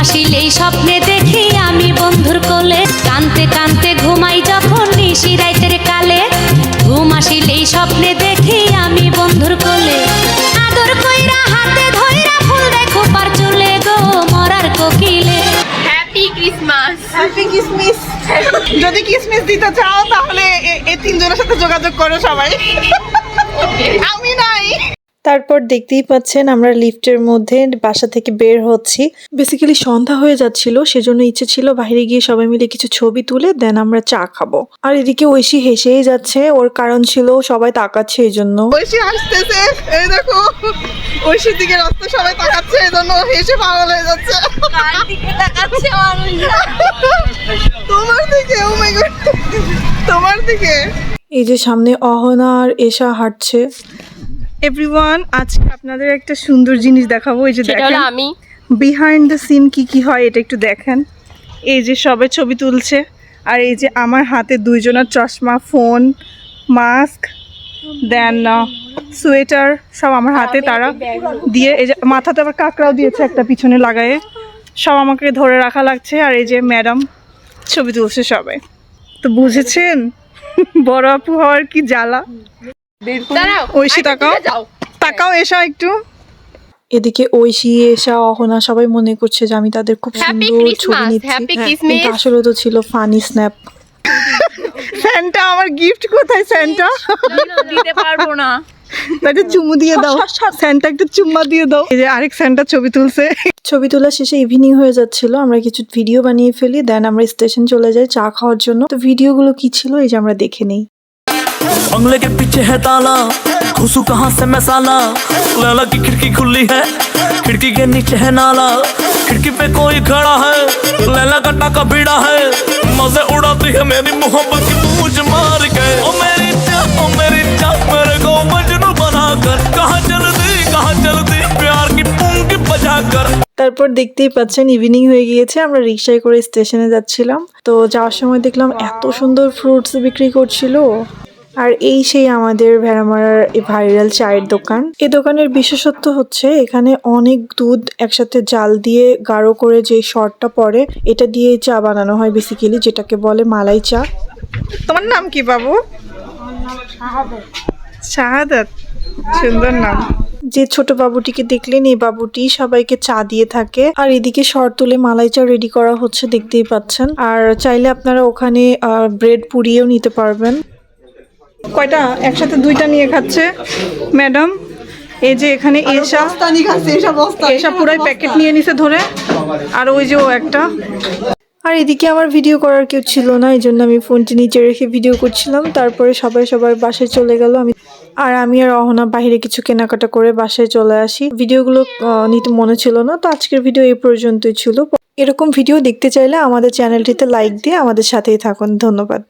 স্বপ্নে দেখি আমি বন্ধুর কোলে। কানতে কানতে ঘুমাই যখন নিশি রাইতের কালে। ঘুম আসিলেই স্বপ্নে দেখি আমি বন্ধুর কোলে। আদর কইরা হাতে ধইরা ফুল দেখো পার চলে গো মরার কোকিলে। হ্যাপি ক্রিসমাস হ্যাপি কিসমিস যদি কিসমিস দিতে চাও তাহলে এই তিনজনের সাথে যোগাযোগ করো সবাই। আমি নাই। তারপর দেখতেই পাচ্ছেন আমরা লিফটের মধ্যে বাসা থেকে বের হচ্ছি। বেসিক্যালি সন্ধ্যা হয়ে যাচ্ছিল সেজন্য ইচ্ছে ছিল বাইরে গিয়ে সবাই মিলে কিছু ছবি তুলে দেন আমরা চা খাব। আর এদিকে ঐশী হেসেই যাচ্ছে ওর কারণ ছিল সবাই তাকাচ্ছে এই জন্য ঐশী হাসতেছে এই দেখো ঐশীর দিকে রাস্তা সবাই তাকাচ্ছে এই জন্য হেসে পাগল হয়ে যাচ্ছে। তোমার দিকে ও মাই গড তোমার দিকে। এই যে সামনে অহনা আর এশা হাঁটছে। এভরিওয়ান আজকে আপনাদের একটা সুন্দর জিনিস দেখাবো। এই যে দেখেন আমি। বিহাইন্ড দ্য সিন কি কি হয় এটা একটু দেখেন। এই যে সবে ছবি তুলছে আর এই যে আমার হাতে দুইজনের চশমা ফোন মাস্ক দেন সোয়েটার সব আমার হাতে তারা দিয়ে এই যে মাথাতে আবার কাঁকড়াও দিয়েছে একটা পিছনে লাগায়ে। সব আমাকে ধরে রাখা লাগছে আর এই যে ম্যাডাম ছবি তুলছে সবাই। তো বুঝেছেন? বড় আপু হওয়ার কি জ্বালা? ঐশী তাকাও। তাকাও এসা একটু। এদিকে ঐশী এসা অহনা সবাই মনে করছে যে আমি তাদের খুব সুন্দর ছবি নিচ্ছি। হ্যাঁ. কিন্তু আসলে তো ছিল ফানি স্ন্যাপ স্যান্টা আমার গিফট কোথায় স্যান্টা? দিতে পারব না। একটা চুমু দিয়ে দাও। স্যান্টা একটা চুম্মা দিয়ে দাও। এই যে আরেক স্যান্টা ছবি তুলছে। ছবি তোলা শেষে ইভিনিং হয়ে যাচ্ছিল। আমরা কিছু ভিডিও বানিয়ে ফেলি দেন আমরা স্টেশন চলে যাই চা খাওয়ার জন্য। তো ভিডিওগুলো কি ছিল? এই যে আমরা দেখে নেই। बंगले के पीछे है ताला घुसू कहाँ से मैं साला लैला की खिड़की खुली है खिड़की के नीचे है नाला खिड़की पे कोई खड़ा है लैला का टाका भिड़ा है मजे उड़ाती है मेरी मोहब्बत की पूछ मार के ओ मेरी चाह ओ मेरी चाह मेरे को मजनू बना कर कहाँ चलती कहाँ चलती प्यार की पुंगी बजा कर তারপর দেখতেই পাচ্ছেন ইভিনিং হয়ে গিয়েছে আমরা রিক্সায় করে স্টেশনে যাচ্ছিলাম তো যাওয়ার সময় দেখলাম এত সুন্দর ফ্রুটস বিক্রি করছিল আর এই সেই আমাদের ভেড়ামারার ভাইরাল চায়ের দোকান। এই দোকানের বিশেষত্ব হচ্ছে এখানে অনেক দুধ একসাথে জাল দিয়ে গাঢ় করে যে শর্টটা পড়ে, এটা দিয়ে চা বানানো হয় বেসিক্যালি যেটাকে বলে মালাই চা। তোমার নাম কি বাবু? শাহাদাত। সুন্দর নাম। যে ছোট বাবুটিকে দেখলেন, এই বাবুটি সবাইকে চা দিয়ে থাকে। আর এদিকে শর্ট তুলে মালাই চা রেডি করা হচ্ছে, দেখতেই পাচ্ছেন। আর চাইলে আপনারা ওখানে ব্রেড পুড়িয়েও নিতে পারবেন। কয়টা? একসাথে দুইটা নিয়ে খাচ্ছে ম্যাডাম। এই যে এখানে এসা। এসা পুরাই প্যাকেট নিয়ে নিছে ধরে। আর ওই যে ও একটা। আর এদিকে আমার ভিডিও করার কেউ ছিল না এই জন্য আমি ফোনটি নিচে রেখে ভিডিও করছিলাম। তারপরে সবাই সবার বাসায় চলে গেল। আমি আর আমি আর অহনা বাইরে কিছু কেনাকাটা করে বাসায় চলে আসি। ভিডিওগুলো আহ, নিতে মনে ছিল না তো আজকের ভিডিও এই পর্যন্তই ছিল। এরকম ভিডিও দেখতে চাইলে আমাদের চ্যানেলটিতে লাইক দিয়ে আমাদের সাথেই থাকুন। ধন্যবাদ।